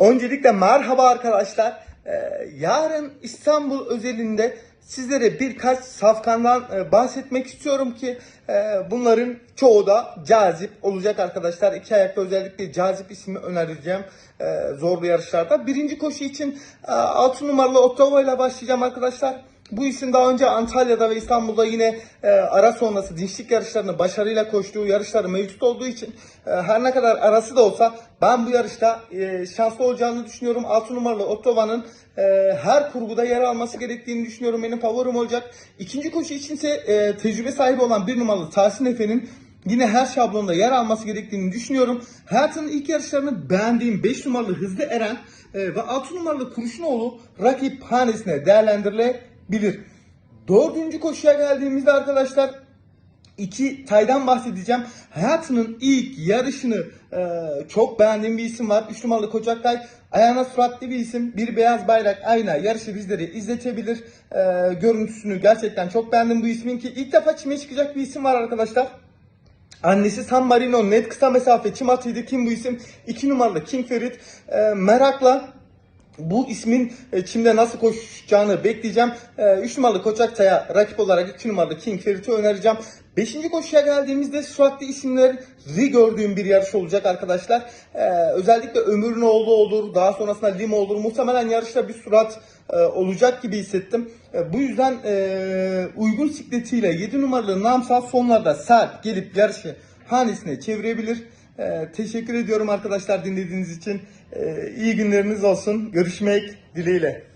Öncelikle merhaba arkadaşlar. Ee, yarın İstanbul özelinde sizlere birkaç safkandan e, bahsetmek istiyorum ki e, bunların çoğu da cazip olacak arkadaşlar. İki ayakta özellikle cazip ismi önereceğim e, zorlu yarışlarda. Birinci koşu için e, 6 numaralı Ottawa ile başlayacağım arkadaşlar. Bu isim daha önce Antalya'da ve İstanbul'da yine e, ara sonrası dinçlik yarışlarını başarıyla koştuğu yarışları mevcut olduğu için e, her ne kadar arası da olsa ben bu yarışta e, şanslı olacağını düşünüyorum. 6 numaralı Ottawa'nın e, her kurguda yer alması gerektiğini düşünüyorum. Benim favorim olacak. İkinci koşu içinse e, tecrübe sahibi olan bir numaralı Tahsin Efe'nin yine her şablonda yer alması gerektiğini düşünüyorum. Hayatının ilk yarışlarını beğendiğim 5 numaralı Hızlı Eren e, ve 6 numaralı Kurşunoğlu rakip hanesine değerlendirilebilir. Dördüncü koşuya geldiğimizde arkadaşlar iki taydan bahsedeceğim. Hayatının ilk yarışını e, çok beğendiğim bir isim var. 3 numaralı Koçaktay. Ayağına suratlı bir isim. Bir beyaz bayrak ayna yarışı bizleri izletebilir. E, görüntüsünü gerçekten çok beğendim bu ismin ki ilk defa çime çıkacak bir isim var arkadaşlar. Annesi San Marino net kısa mesafe çim atıydı. Kim bu isim? 2 numaralı King Ferit. E, merakla bu ismin e, çimde nasıl koşacağını bekleyeceğim. 3 numaralı Koçaktay'a rakip olarak 2 numaralı King Ferit'i önereceğim. 5. koşuya geldiğimizde süratli isimleri gördüğüm bir yarış olacak arkadaşlar. E, özellikle Ömür'ün oğlu olur, daha sonrasında Lima olur. Muhtemelen yarışta bir sürat e, olacak gibi hissettim. E, bu yüzden e, uygun sikletiyle 7 numaralı Namsal sonlarda sert gelip yarışı hanesine çevirebilir. Ee, teşekkür ediyorum arkadaşlar dinlediğiniz için. Ee, iyi günleriniz olsun. Görüşmek dileğiyle.